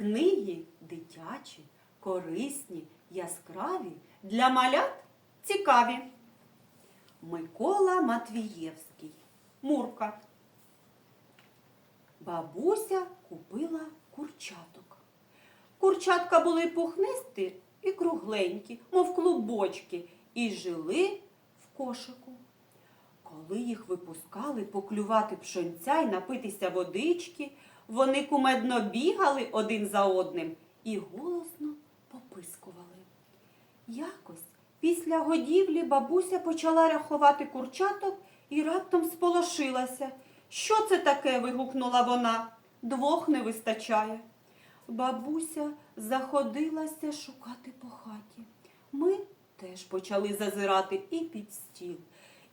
Книги дитячі, корисні, яскраві, для малят цікаві. Микола Матвієвський. Мурка. Бабуся купила курчаток. Курчатка були пухнисті і кругленькі, мов клубочки, і жили в кошику. Коли їх випускали поклювати пшонця й напитися водички, вони кумедно бігали один за одним і голосно попискували. Якось після годівлі бабуся почала рахувати курчаток і раптом сполошилася. Що це таке? вигукнула вона. Двох не вистачає. Бабуся заходилася шукати по хаті. Ми теж почали зазирати і під стіл,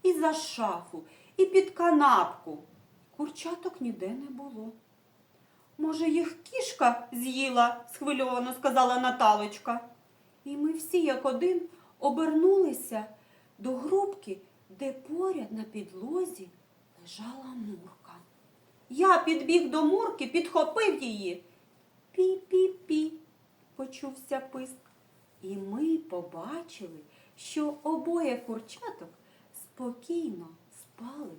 і за шафу, і під канапку. Курчаток ніде не було. Може, їх кішка з'їла, схвильовано сказала Наталочка. І ми всі, як один, обернулися до грубки, де поряд на підлозі лежала мурка. Я підбіг до мурки, підхопив її. Пі-пі-пі, почувся писк. І ми побачили, що обоє курчаток спокійно спали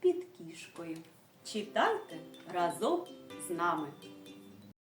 під кішкою. Читайте разом з нами.